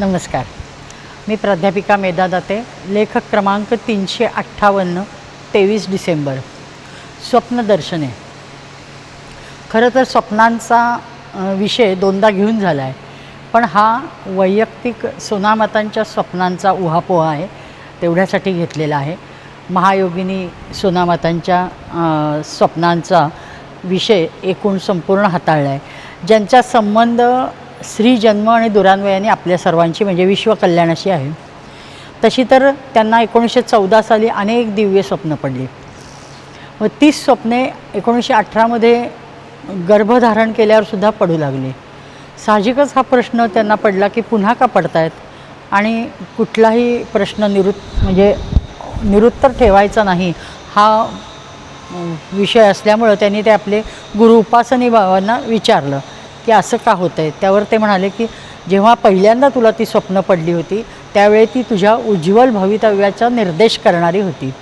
नमस्कार. मी प्राध्यापिका मेधा दाते लेखक क्रमांक तीनशे अठ्ठावन्न तेवीस डिसेंबर. स्वप्नदर्शने खरं तर स्वप्नांचा विषय दोनदा घेऊन झाला आहे पण हा वैयक्तिक सोनामातांच्या स्वप्नांचा उहापोहा आहे तेवढ्यासाठी घेतलेला आहे. महायोगिनी सोनामातांच्या स्वप्नांचा विषय एकूण संपूर्ण हाताळला आहे ज्यांचा संबंध स्त्री जन्म आणि दुरान्वयाने आपल्या सर्वांची म्हणजे विश्वकल्याणाशी आहे. तशी तर त्यांना एकोणीसशे चौदा साली अनेक दिव्य स्वप्न पडली. व तीच स्वप्ने एकोणीसशे अठरामध्ये गर्भधारण केल्यावरसुद्धा पडू लागली. साहजिकच हा प्रश्न त्यांना पडला की पुन्हा का पडतायत? आणि कुठलाही प्रश्न निरुत् म्हणजे निरुत्तर ठेवायचा नाही हा विषय असल्यामुळं त्यांनी ते आपले गुरु उपासनी भावांना विचारलं. की असं का होतं आहे त्यावर ते म्हणाले की जेव्हा पहिल्यांदा तुला ती स्वप्न पडली होती त्यावेळी ती तुझ्या उज्ज्वल भवितव्याचा निर्देश करणारी होती.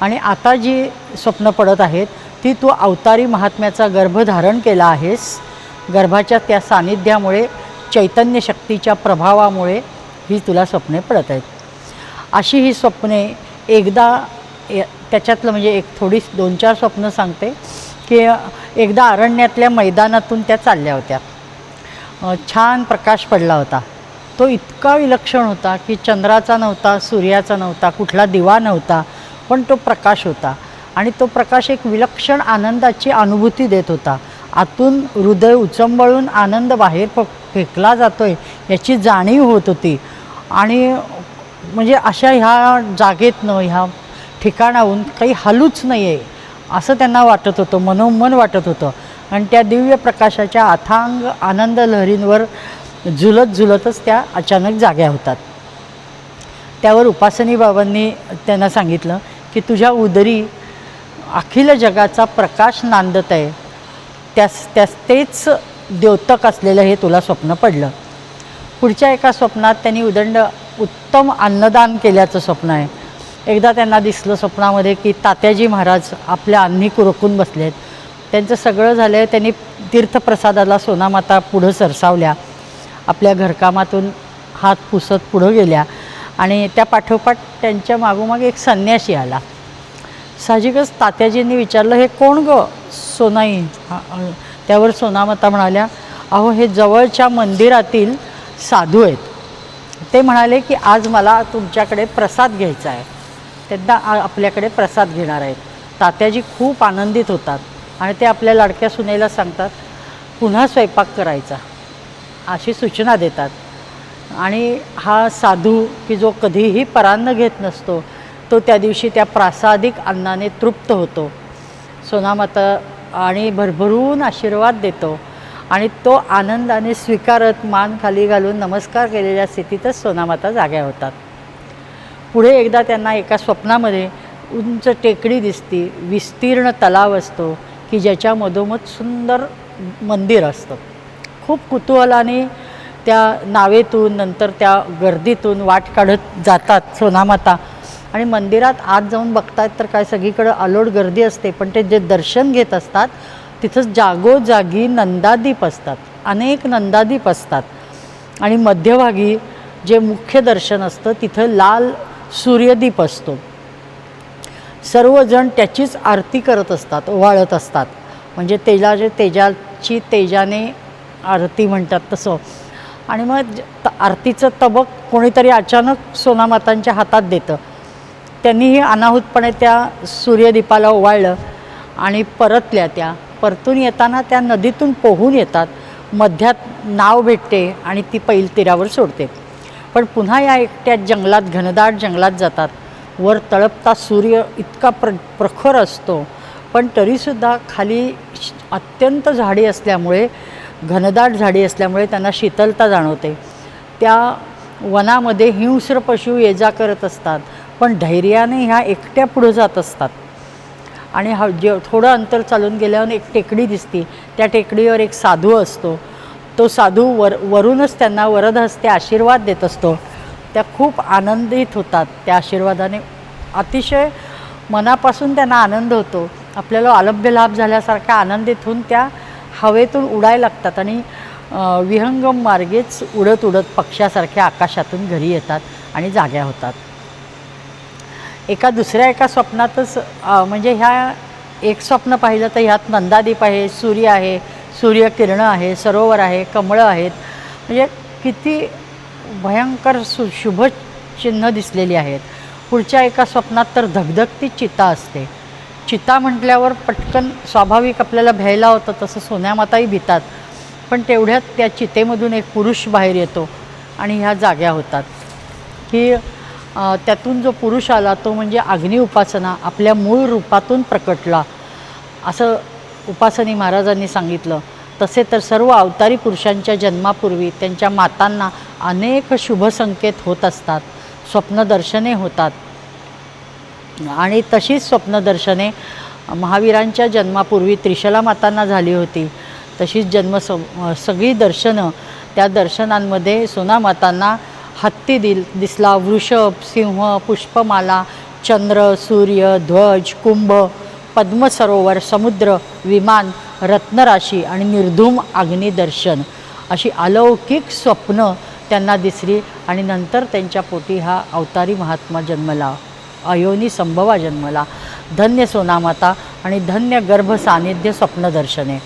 आणि आता जी स्वप्न पडत आहेत ती तू अवतारी महात्म्याचा गर्भ धारण केला आहेस. गर्भाच्या त्या सानिध्यामुळे चैतन्य शक्तीच्या प्रभावामुळे ही तुला स्वप्ने पडत आहेत. अशी ही स्वप्ने एकदा त्याच्यातलं म्हणजे एक थोडी दोन चार स्वप्न सांगते की एकदा अरण्यातल्या मैदानातून त्या चालल्या होत्या. छान प्रकाश पडला होता. तो इतका विलक्षण होता की चंद्राचा नव्हता सूर्याचा नव्हता कुठला दिवा नव्हता पण तो प्रकाश होता. आणि तो प्रकाश एक विलक्षण आनंदाची अनुभूती देत होता. आतून हृदय उचंबळून आनंद बाहेर फ फेकला आहे याची जाणीव होत होती. आणि म्हणजे अशा ह्या जागेतनं ह्या ठिकाणाहून काही हलूच नाही आहे असं त्यांना वाटत होतं मनोमन वाटत होतं. आणि त्या दिव्य प्रकाशाच्या अथांग आनंद लहरींवर झुलत झुलतच त्या अचानक जाग्या होतात. त्यावर उपासनी बाबांनी त्यांना सांगितलं की तुझ्या उदरी अखिल जगाचा प्रकाश नांदत आहे. त्यास त्यास तेच द्योतक असलेलं हे तुला स्वप्न पडलं. पुढच्या एका स्वप्नात त्यांनी उदंड उत्तम अन्नदान केल्याचं स्वप्न आहे. एकदा त्यांना दिसलं स्वप्नामध्ये की तात्याजी महाराज आपल्या अन्नी कुरकून बसले आहेत त्यांचं सगळं झालं आहे त्यांनी तीर्थप्रसादाला सोनामाता पुढं सरसावल्या. आपल्या घरकामातून हात पुसत पुढं गेल्या. आणि त्या पाठोपाठ त्यांच्या मागोमाग एक संन्यासी आला. साहजिकच तात्याजींनी विचारलं हे कोण ग सोनाई? त्यावर सोनामाता म्हणाल्या अहो हे जवळच्या मंदिरातील साधू आहेत. ते म्हणाले की आज मला तुमच्याकडे प्रसाद घ्यायचा आहे. त्यांना आ- आपल्याकडे प्रसाद घेणार आहेत. तात्याजी खूप आनंदित होतात आणि ते आपल्या लाडक्या सुनेला सांगतात पुन्हा स्वयंपाक करायचा. अशी सूचना देतात. आणि हा साधू की जो कधीही परान्न घेत नसतो तो त्या दिवशी त्या प्रासादिक अन्नाने तृप्त होतो. सोनामाता आणि भरभरून आशीर्वाद देतो आणि तो आनंदाने स्वीकारत मान खाली घालून नमस्कार केलेल्या स्थितीतच सोनामाता जाग्या होतात. पुढे एकदा त्यांना एका स्वप्नामध्ये उंच टेकडी दिसती विस्तीर्ण तलाव असतो की ज्याच्या मधोमध सुंदर मंदिर असतं. खूप कुतूहलाने त्या नावेतून नंतर त्या गर्दीतून वाट काढत जातात सोनामाता. आणि मंदिरात आत जाऊन बघतात तर काय सगळीकडं अलोट गर्दी असते पण ते जे दर्शन घेत असतात तिथं जागोजागी नंदादीप असतात अनेक नंदादीप असतात. आणि मध्यभागी जे मुख्य दर्शन असतं तिथं लाल सूर्यदीप असतो. सर्वजण त्याचीच आरती करत असतात ओवाळत असतात. म्हणजे तेजाचे तेजाची तेजाने आरती म्हणतात तसं. आणि मग त- आरतीचं तबक कोणीतरी अचानक सोनामातांच्या हातात देतं. त्यांनीही अनाहूतपणे त्या सूर्यदीपाला ओवाळलं आणि परतल्या त्या. परतून येताना त्या नदीतून पोहून येतात. मध्यात नाव भेटते आणि ती पैल तीरावर सोडते. पण पुन्हा या एकट्या जंगलात घनदाट जंगलात जातात. वर तळपता सूर्य इतका प्र प्रखर असतो. पण तरीसुद्धा खाली अत्यंत झाडी असल्यामुळे घनदाट झाडी असल्यामुळे त्यांना शीतलता जाणवते. त्या वनामध्ये हिंस्र पशु ये जा करत असतात पण धैर्याने ह्या एकट्या पुढं जात असतात. आणि हा जे थोडं अंतर चालून गेल्यावर एक टेकडी दिसती. त्या टेकडीवर एक साधू असतो. तो साधू वर वरूनच त्यांना वरदहस्ते आशीर्वाद देत असतो. त्या खूप आनंदित होतात. त्या आशीर्वादाने अतिशय मनापासून त्यांना आनंद होतो. आपल्याला अलभ्य लाभ झाल्यासारख्या आनंदित होऊन त्या हवेतून उडायला लागतात आणि विहंगम मार्गेच उडत उडत पक्षासारख्या आकाशातून घरी येतात आणि जाग्या होतात. एका दुसऱ्या एका स्वप्नातच म्हणजे ह्या एक स्वप्न पाहिलं तर ह्यात नंदादीप आहे सूर्य आहे सूर्यकिरणं आहे सरोवर आहे कमळं आहेत. म्हणजे किती भयंकर सु शुभ चिन्ह दिसलेली आहेत. पुढच्या एका स्वप्नात तर धगधगती चिता असते. चिता म्हटल्यावर पटकन स्वाभाविक आपल्याला भ्यायला होतं तसं सोन्यामाताही भितात. पण तेवढ्यात त्या चितेमधून एक पुरुष बाहेर येतो आणि ह्या जाग्या होतात. की त्यातून जो पुरुष आला तो म्हणजे अग्नी उपासना आपल्या मूळ रूपातून प्रकटला. असं उपासनी महाराजांनी सांगितलं. तसे तर सर्व अवतारी पुरुषांच्या जन्मापूर्वी त्यांच्या मातांना अनेक शुभसंकेत होत असतात. स्वप्नदर्शने होतात. आणि तशीच स्वप्नदर्शने महावीरांच्या जन्मापूर्वी त्रिशला मातांना झाली होती. तशीच जन्म सगळी दर्शनं त्या दर्शनांमध्ये सोनामातांना हत्ती दिल दिसला. वृषभ सिंह पुष्पमाला चंद्र सूर्य ध्वज कुंभ पद्मसरोवर समुद्र विमान रत्नराशी आणि निर्धूम अग्निदर्शन अशी अलौकिक स्वप्न त्यांना दिसली आणि नंतर त्यांच्या पोटी हा अवतारी महात्मा जन्मला. अयोनी संभवा जन्मला. धन्य सोनामाता आणि धन्य गर्भ सानिध्य स्वप्नदर्शने.